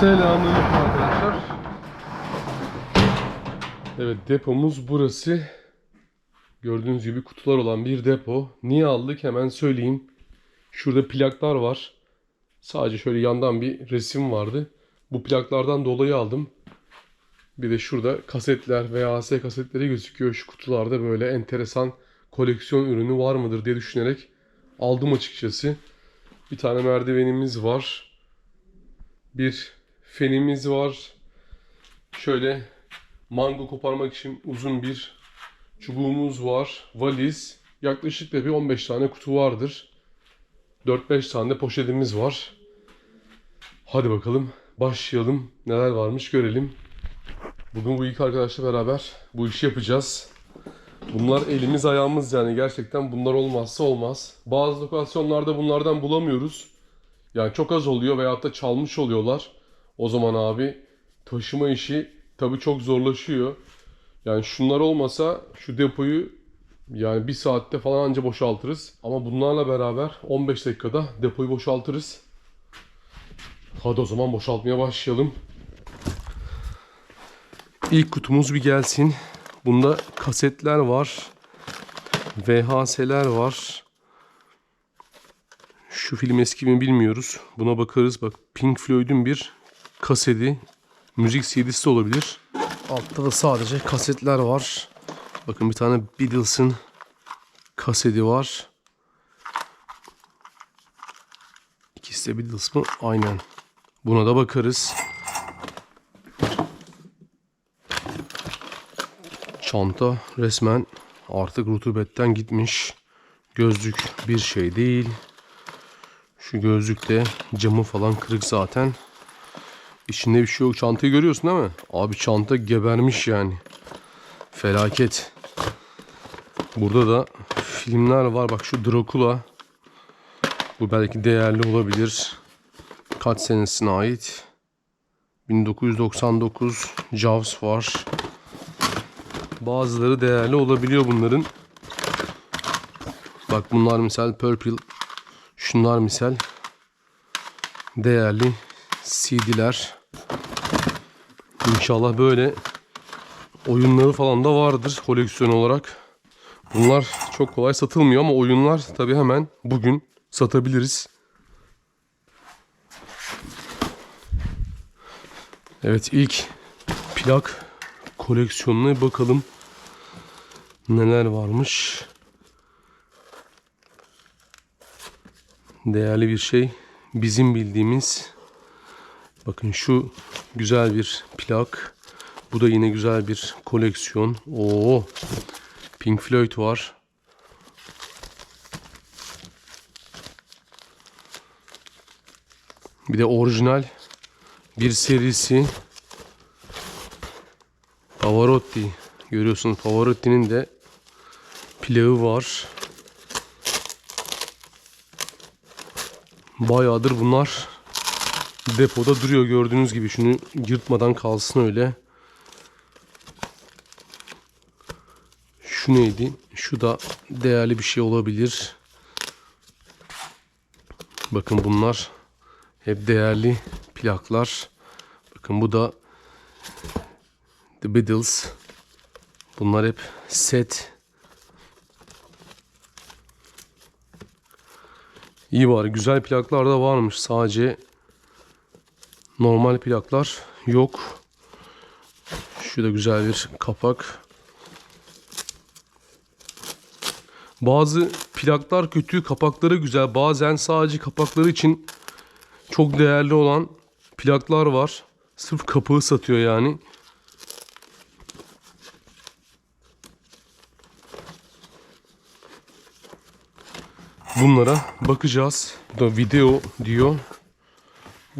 Selamünaleyküm arkadaşlar. Evet depomuz burası. Gördüğünüz gibi kutular olan bir depo. Niye aldık hemen söyleyeyim. Şurada plaklar var. Sadece şöyle yandan bir resim vardı. Bu plaklardan dolayı aldım. Bir de şurada kasetler veya AS kasetleri gözüküyor. Şu kutularda böyle enteresan koleksiyon ürünü var mıdır diye düşünerek aldım açıkçası. Bir tane merdivenimiz var. Bir fenimiz var. Şöyle mango koparmak için uzun bir çubuğumuz var. Valiz. Yaklaşık da bir 15 tane kutu vardır. 4-5 tane poşetimiz var. Hadi bakalım başlayalım. Neler varmış görelim. Bugün bu ilk arkadaşla beraber bu işi yapacağız. Bunlar elimiz ayağımız yani gerçekten bunlar olmazsa olmaz. Bazı lokasyonlarda bunlardan bulamıyoruz. Yani çok az oluyor veyahut da çalmış oluyorlar. O zaman abi taşıma işi tabii çok zorlaşıyor. Yani şunlar olmasa şu depoyu yani bir saatte falan anca boşaltırız. Ama bunlarla beraber 15 dakikada depoyu boşaltırız. Hadi o zaman boşaltmaya başlayalım. İlk kutumuz bir gelsin. Bunda kasetler var. VHS'ler var. Şu film eski mi bilmiyoruz. Buna bakarız. Bak Pink Floyd'un bir kaseti. Müzik CD'si de olabilir. Altta da sadece kasetler var. Bakın bir tane Beatles'ın kaseti var. İkisi de Beatles mı? Aynen. Buna da bakarız. Çanta resmen artık rutubetten gitmiş. Gözlük bir şey değil. Şu gözlükte camı falan kırık zaten. İçinde bir şey yok. Çantayı görüyorsun değil mi? Abi çanta gebermiş yani. Felaket. Burada da filmler var. Bak şu Dracula. Bu belki değerli olabilir. Kaç senesine ait? 1999 Jaws var. Bazıları değerli olabiliyor bunların. Bak bunlar misal Purple. Şunlar misal değerli CD'ler. İnşallah böyle oyunları falan da vardır koleksiyon olarak. Bunlar çok kolay satılmıyor ama oyunlar tabi hemen bugün satabiliriz. Evet ilk plak koleksiyonuna bakalım. Neler varmış. Değerli bir şey. Bizim bildiğimiz bakın şu güzel bir plak. Bu da yine güzel bir koleksiyon. Oo. Pink Floyd var. Bir de orijinal bir serisi Pavarotti. Görüyorsunuz Pavarotti'nin de plağı var. Bayağıdır bunlar depoda duruyor gördüğünüz gibi. Şunu yırtmadan kalsın öyle. Şu neydi? Şu da değerli bir şey olabilir. Bakın bunlar hep değerli plaklar. Bakın bu da The Beatles. Bunlar hep set. İyi var. Güzel plaklar da varmış. Sadece normal plaklar yok. Şu da güzel bir kapak. Bazı plaklar kötü, kapakları güzel. Bazen sadece kapakları için çok değerli olan plaklar var. Sırf kapağı satıyor yani. Bunlara bakacağız. Da video diyor.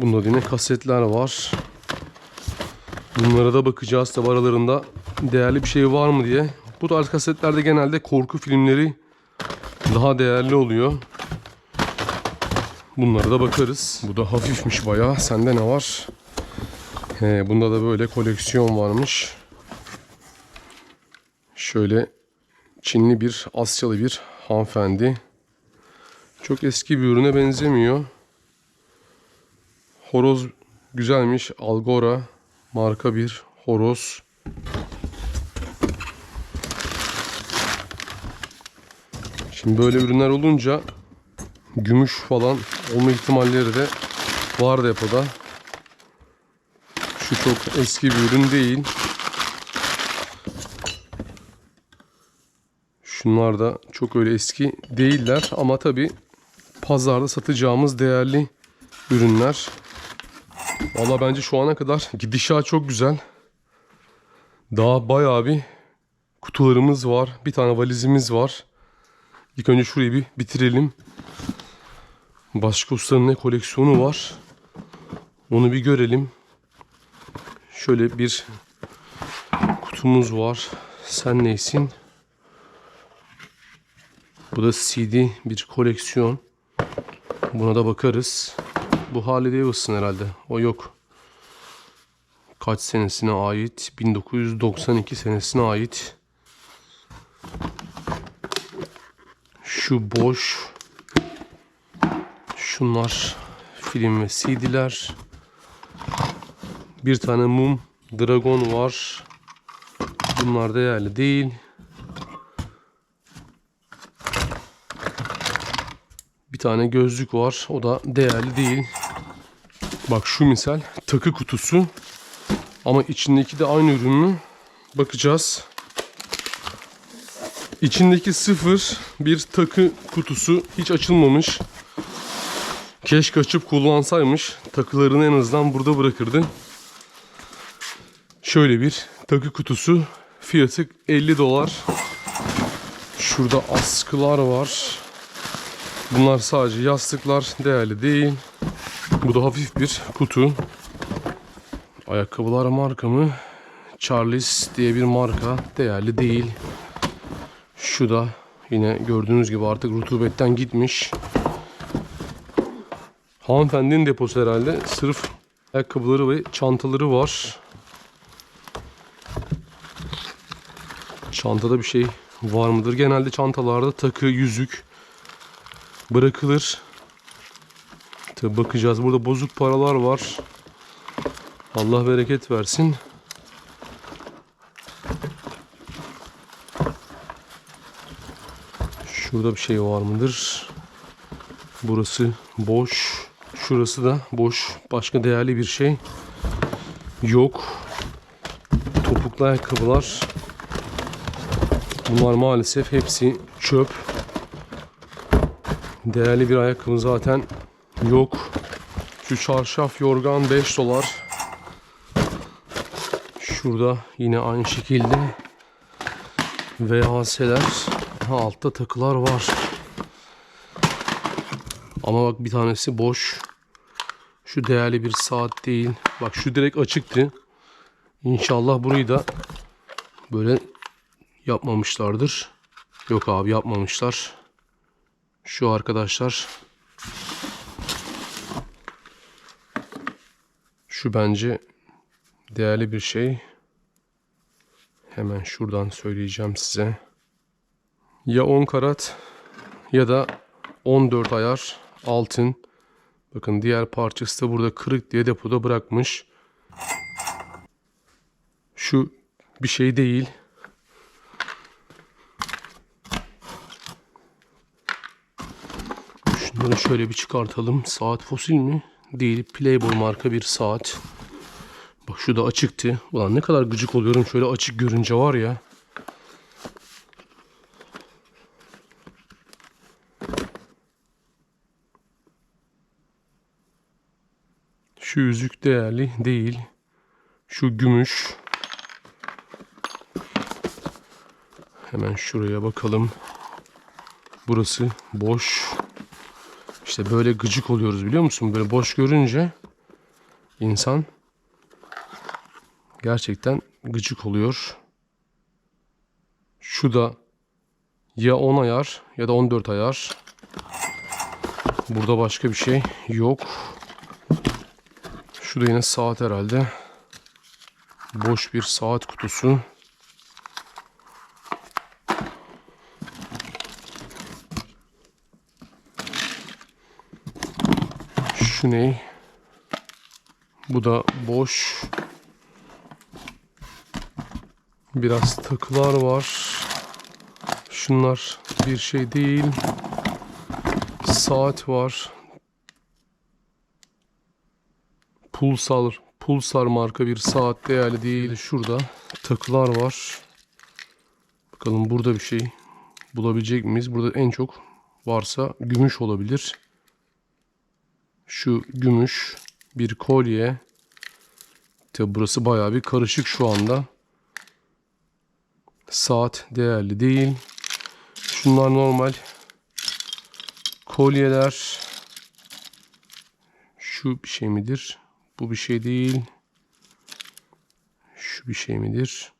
Bunda yine kasetler var. Bunlara da bakacağız tabi aralarında değerli bir şey var mı diye. Bu tarz kasetlerde genelde korku filmleri daha değerli oluyor. Bunlara da bakarız. Bu da hafifmiş bayağı. Sende ne var? He, bunda da böyle koleksiyon varmış. Şöyle Çinli bir Asyalı bir hanımefendi. Çok eski bir ürüne benzemiyor. Horoz güzelmiş. Algora marka bir horoz. Şimdi böyle ürünler olunca gümüş falan olma ihtimalleri de var depoda. Şu çok eski bir ürün değil. Şunlar da çok öyle eski değiller ama tabi pazarda satacağımız değerli ürünler. Valla bence şu ana kadar gidişat çok güzel. Daha bayağı bir kutularımız var. Bir tane valizimiz var. İlk önce şurayı bir bitirelim. Başka ustanın ne koleksiyonu var. Onu bir görelim. Şöyle bir kutumuz var. Sen neysin? Bu da CD bir koleksiyon. Buna da bakarız. Bu Harley Davidson herhalde. O yok. Kaç senesine ait? 1992 senesine ait. Şu boş. Şunlar film ve CD'ler. Bir tane mum dragon var. Bunlar değerli değil. Bir tane gözlük var. O da değerli değil. Bak şu misal takı kutusu. Ama içindeki de aynı ürün mü? Bakacağız. İçindeki sıfır bir takı kutusu hiç açılmamış. Keşke açıp kullansaymış. Takılarını en azından burada bırakırdı. Şöyle bir takı kutusu. Fiyatı 50 dolar. Şurada askılar var. Bunlar sadece yastıklar. Değerli değil. Bu da hafif bir kutu. Ayakkabılar marka mı? Charles diye bir marka. Değerli değil. Şu da yine gördüğünüz gibi artık rutubetten gitmiş. Hanımefendinin deposu herhalde. Sırf ayakkabıları ve çantaları var. Çantada bir şey var mıdır? Genelde çantalarda takı, yüzük bırakılır. Tabi bakacağız. Burada bozuk paralar var. Allah bereket versin. Şurada bir şey var mıdır? Burası boş. Şurası da boş. Başka değerli bir şey yok. Topuklu ayakkabılar. Bunlar maalesef hepsi çöp. Değerli bir ayakkabı zaten yok. Şu çarşaf yorgan 5 dolar. Şurada yine aynı şekilde VHS'ler. Ha, altta takılar var. Ama bak bir tanesi boş. Şu değerli bir saat değil. Bak şu direkt açıktı. İnşallah burayı da böyle yapmamışlardır. Yok abi yapmamışlar. Şu arkadaşlar. Şu bence değerli bir şey. Hemen şuradan söyleyeceğim size. Ya 10 karat ya da 14 ayar altın. Bakın diğer parçası da burada kırık diye depoda bırakmış. Şu bir şey değil. Şunları şöyle bir çıkartalım. Saat fosil mi? Değil. Playboy marka bir saat. Bak şu da açıktı. Ulan ne kadar gıcık oluyorum şöyle açık görünce var ya. Şu yüzük değerli değil. Şu gümüş. Hemen şuraya bakalım. Burası boş. İşte böyle gıcık oluyoruz biliyor musun? Böyle boş görünce insan gerçekten gıcık oluyor. Şu da ya 10 ayar ya da 14 ayar. Burada başka bir şey yok. Şu da yine saat herhalde. Boş bir saat kutusu. Şu ne? Bu da boş. Biraz takılar var. Şunlar bir şey değil. Saat var. Pulsar, Pulsar marka bir saat değerli değil. Şurada takılar var. Bakalım burada bir şey bulabilecek miyiz? Burada en çok varsa gümüş olabilir. Şu gümüş bir kolye. Tabi burası bayağı bir karışık şu anda. Saat değerli değil. Şunlar normal kolyeler. Şu bir şey midir? Bu bir şey değil. Şu bir şey midir?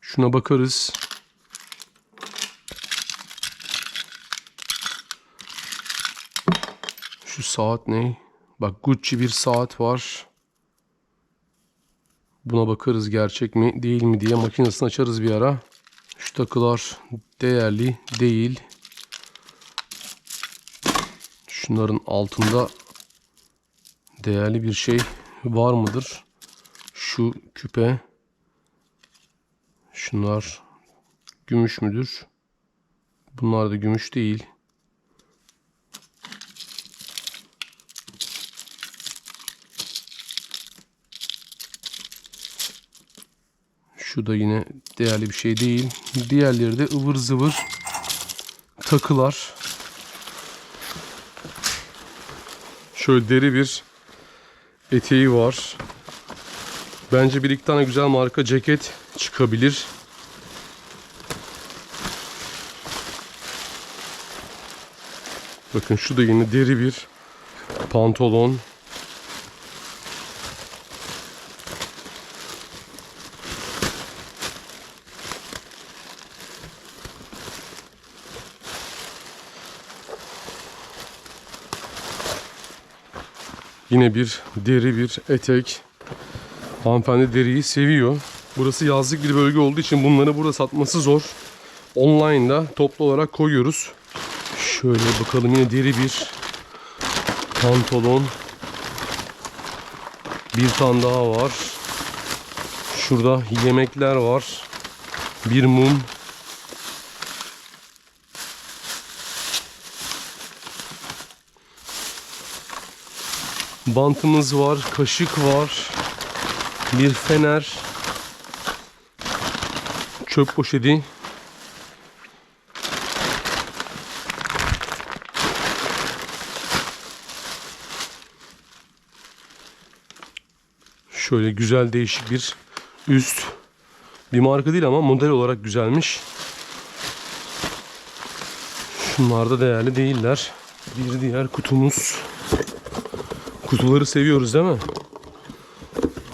Şuna bakarız. Şu saat ne? Bak Gucci bir saat var. Buna bakarız gerçek mi değil mi diye makinesini açarız bir ara. Şu takılar değerli değil. Şunların altında değerli bir şey var mıdır? Şu küpe. Şunlar gümüş müdür? Bunlar da gümüş değil. Şu da yine değerli bir şey değil. Diğerleri de ıvır zıvır takılar. Şöyle deri bir eteği var. Bence bir iki tane güzel marka ceket çıkabilir. Bakın şu da yine deri bir pantolon. Yine bir deri bir etek. Hanımefendi deriyi seviyor. Burası yazlık bir bölge olduğu için bunları burada satması zor. Online'da toplu olarak koyuyoruz. Şöyle bakalım yine deri bir pantolon. Bir tane daha var. Şurada yemekler var. Bir mum. Bantımız var, kaşık var. Bir fener. Çöp poşeti. Şöyle güzel değişik bir üst. Bir marka değil ama model olarak güzelmiş. Şunlar da değerli değiller. Bir diğer kutumuz. Kutuları seviyoruz değil mi?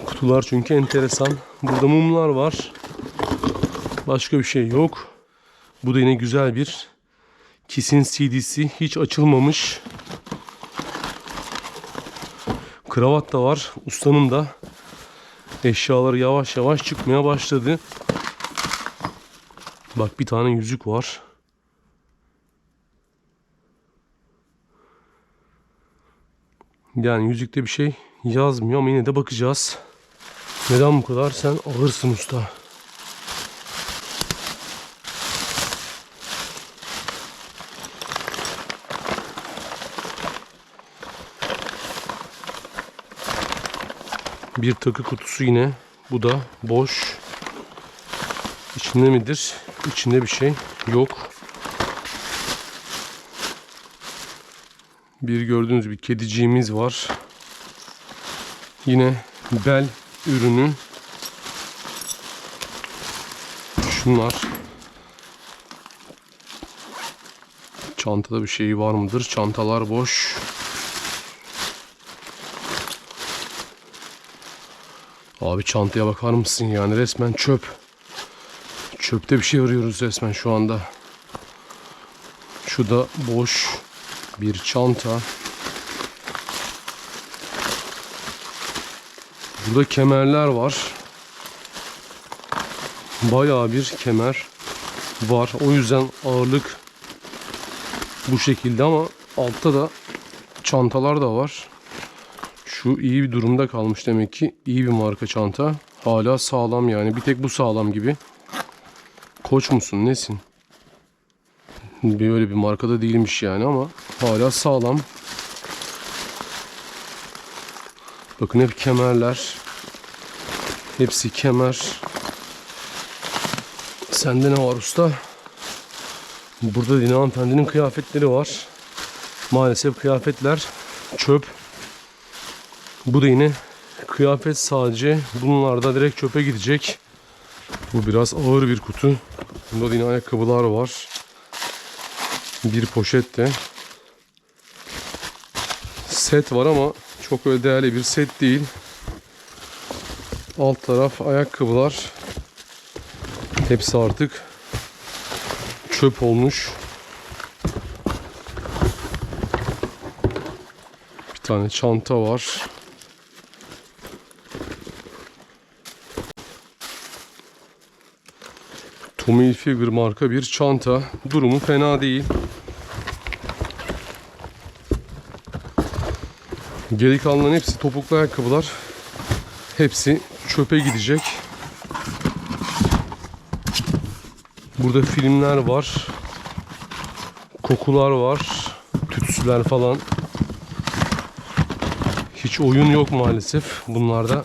Kutular çünkü enteresan. Burada mumlar var. Başka bir şey yok. Bu da yine güzel bir Kiss'in CD'si. Hiç açılmamış. Kravat da var. Ustanın da eşyaları yavaş yavaş çıkmaya başladı. Bak bir tane yüzük var. Yani yüzükte bir şey yazmıyor ama yine de bakacağız. Neden bu kadar? Sen ağırsın usta. Bir takı kutusu yine. Bu da boş. İçinde midir? İçinde bir şey yok. Bir gördüğünüz bir kediciğimiz var. Yine bel ürünü. Şunlar. Çantada bir şey var mıdır? Çantalar boş. Abi çantaya bakar mısın yani resmen çöp. Çöpte bir şey arıyoruz resmen şu anda. Şu da boş bir çanta. Burada kemerler var. Bayağı bir kemer var. O yüzden ağırlık bu şekilde ama altta da çantalar da var. Şu iyi bir durumda kalmış demek ki. İyi bir marka çanta. Hala sağlam yani. Bir tek bu sağlam gibi. Koç musun nesin? Böyle bir markada değilmiş yani ama hala sağlam. Bakın hep kemerler. Hepsi kemer. Sende ne var usta? Burada Dina hanımefendinin kıyafetleri var. Maalesef kıyafetler çöp. Bu da yine kıyafet sadece. Bunlar da direkt çöpe gidecek. Bu biraz ağır bir kutu. Bunda da yine ayakkabılar var. Bir poşet de. Set var ama çok öyle değerli bir set değil. Alt taraf ayakkabılar. Hepsi artık çöp olmuş. Bir tane çanta var. Tommy Hilfiger marka bir çanta. Durumu fena değil. Geri kalanların hepsi topuklu ayakkabılar. Hepsi çöpe gidecek. Burada filmler var. Kokular var. Tütsüler falan. Hiç oyun yok maalesef bunlarda.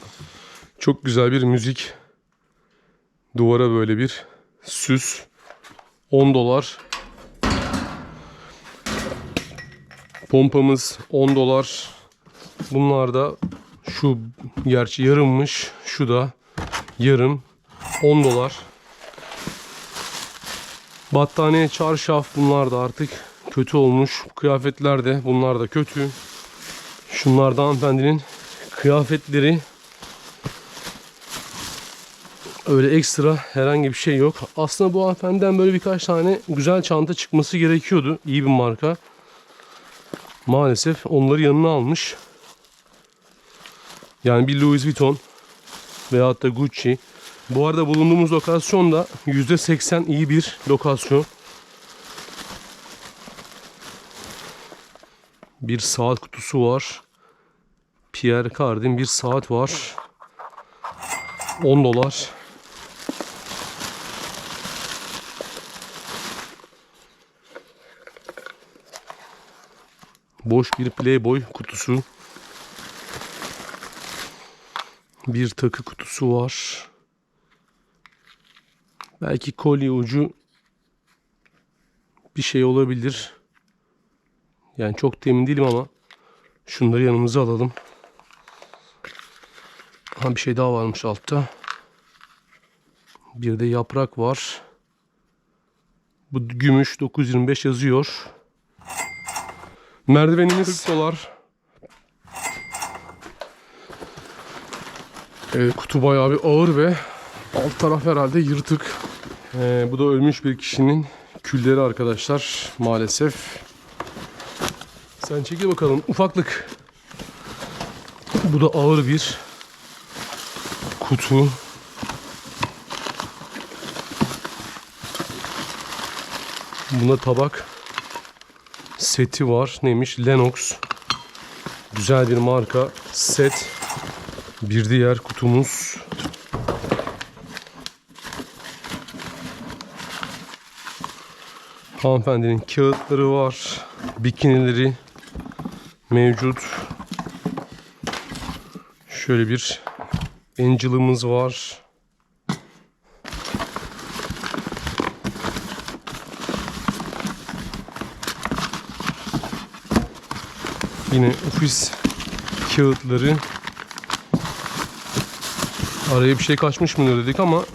Çok güzel bir müzik. Duvara böyle bir süs. 10 dolar. Pompamız 10 dolar. Bunlar da şu gerçi yarımmış. Şu da yarım. 10 dolar. Battaniye, çarşaf bunlar da artık kötü olmuş. Kıyafetler de bunlar da kötü. Şunlar da hanımefendinin kıyafetleri. Öyle ekstra herhangi bir şey yok. Aslında bu hanımefendiden böyle birkaç tane güzel çanta çıkması gerekiyordu. İyi bir marka. Maalesef onları yanına almış. Yani bir Louis Vuitton veyahut da Gucci. Bu arada bulunduğumuz lokasyon da %80 iyi bir lokasyon. Bir saat kutusu var. Pierre Cardin bir saat var. 10 dolar. Boş bir Playboy kutusu. Bir takı kutusu var. Belki kolye ucu bir şey olabilir. Yani çok da emin değilim ama şunları yanımıza alalım. Ha bir şey daha varmış altta. Bir de yaprak var. Bu gümüş 925 yazıyor. Merdivenimiz 40 dolar. Evet, kutu bayağı bir ağır ve alt taraf herhalde yırtık. Ee, bu da ölmüş bir kişinin külleri arkadaşlar maalesef. Sen çekil bakalım ufaklık. Bu da ağır bir kutu. Bunda tabak seti var. Neymiş? Lennox. Güzel bir marka set. Bir diğer kutumuz. Hanımefendinin kağıtları var. Bikinileri mevcut. Şöyle bir Angel'ımız var. Yine ofis kağıtları. Araya bir şey kaçmış mı dedik ama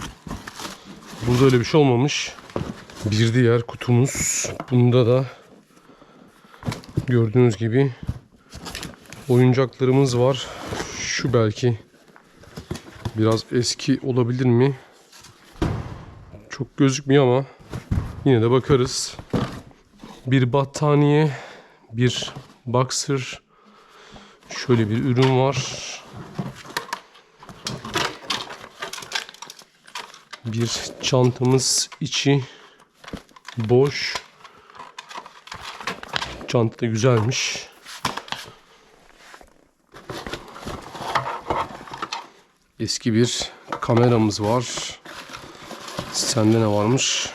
burada öyle bir şey olmamış. Bir diğer kutumuz. Bunda da gördüğünüz gibi oyuncaklarımız var. Şu belki biraz eski olabilir mi? Çok gözükmüyor ama yine de bakarız. Bir battaniye, bir boxer. Şöyle bir ürün var. Bir çantamız içi boş. Çanta da güzelmiş. Eski bir kameramız var. Sende ne varmış?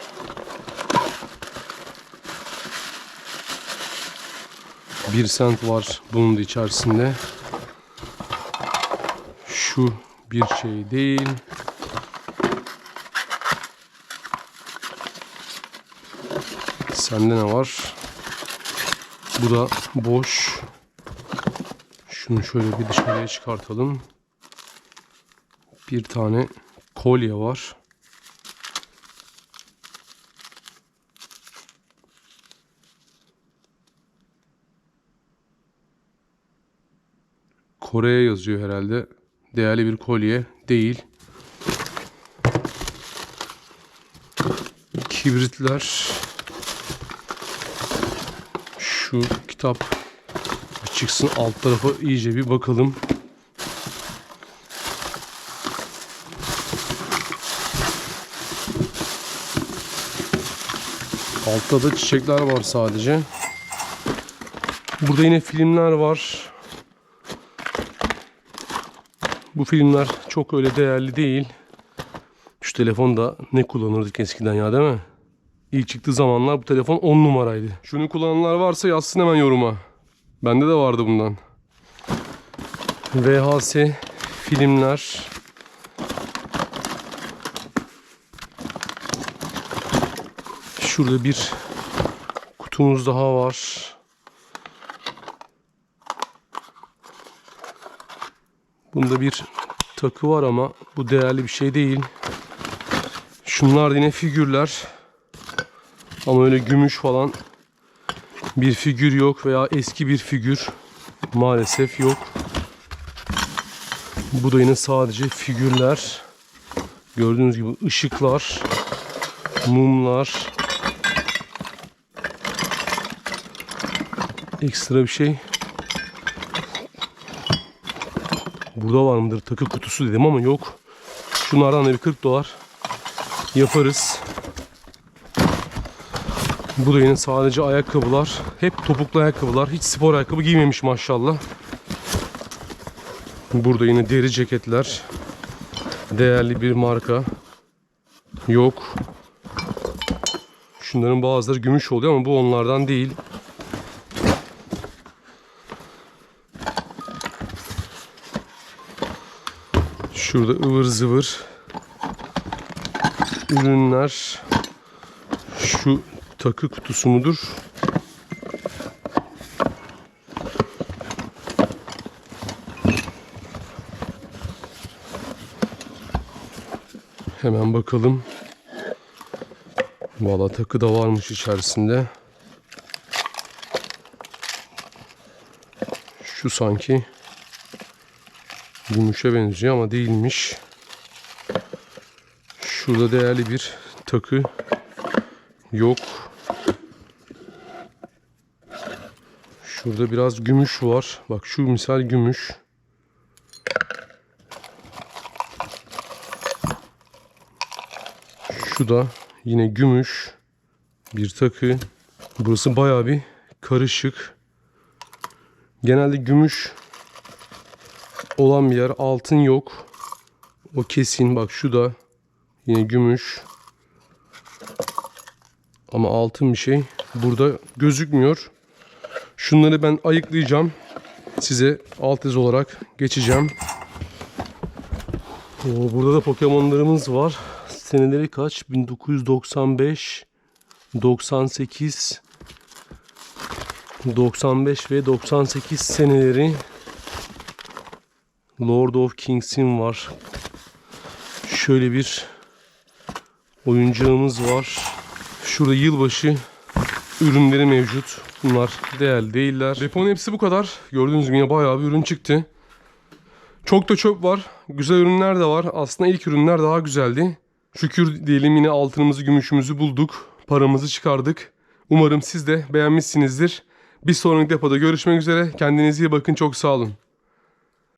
Bir sent var bunun da içerisinde. Şu bir şey değil. Sende ne var? Bu da boş. Şunu şöyle bir dışarıya çıkartalım. Bir tane kolye var. Kore'ye yazıyor herhalde. Değerli bir kolye değil. Kibritler. Şu kitap çıksın alt tarafa iyice bir bakalım. Altta da çiçekler var sadece. Burada yine filmler var. Bu filmler çok öyle değerli değil. Şu telefon da ne kullanırdık eskiden ya değil mi? İlk çıktığı zamanlar bu telefon 10 numaraydı. Şunu kullananlar varsa yazsın hemen yoruma. Bende de vardı bundan. VHS filmler. Şurada bir kutumuz daha var. Bunda bir takı var ama bu değerli bir şey değil. Şunlar yine figürler. Ama öyle gümüş falan bir figür yok veya eski bir figür maalesef yok. Bu da yine sadece figürler. Gördüğünüz gibi ışıklar, mumlar. Ekstra bir şey. Burada var mıdır takı kutusu dedim ama yok. Şunlardan da bir 40 dolar yaparız. Bu da yine sadece ayakkabılar. Hep topuklu ayakkabılar. Hiç spor ayakkabı giymemiş maşallah. Burada yine deri ceketler. Değerli bir marka. Yok. Şunların bazıları gümüş oluyor ama bu onlardan değil. Şurada ıvır zıvır ürünler. Şu takı kutusu mudur? Hemen bakalım. Valla takı da varmış içerisinde. Şu sanki gümüşe benziyor ama değilmiş. Şurada değerli bir takı yok. Şurada biraz gümüş var. Bak şu misal gümüş. Şu da yine gümüş bir takı. Burası bayağı bir karışık. Genelde gümüş olan bir yer. Altın yok. O kesin. Bak şu da yine gümüş. Ama altın bir şey. Burada gözükmüyor. Şunları ben ayıklayacağım. Size alt iz olarak geçeceğim. Oo, burada da Pokemon'larımız var. Seneleri kaç? 1995, 98, 95 ve 98 seneleri. Lord of Kings'in var. Şöyle bir oyuncağımız var. Şurada yılbaşı ürünleri mevcut. Bunlar değerli değiller. Deponun hepsi bu kadar. Gördüğünüz gibi yine bayağı bir ürün çıktı. Çok da çöp var. Güzel ürünler de var. Aslında ilk ürünler daha güzeldi. Şükür diyelim yine altınımızı, gümüşümüzü bulduk. Paramızı çıkardık. Umarım siz de beğenmişsinizdir. Bir sonraki depoda görüşmek üzere. Kendinize iyi bakın. Çok sağ olun.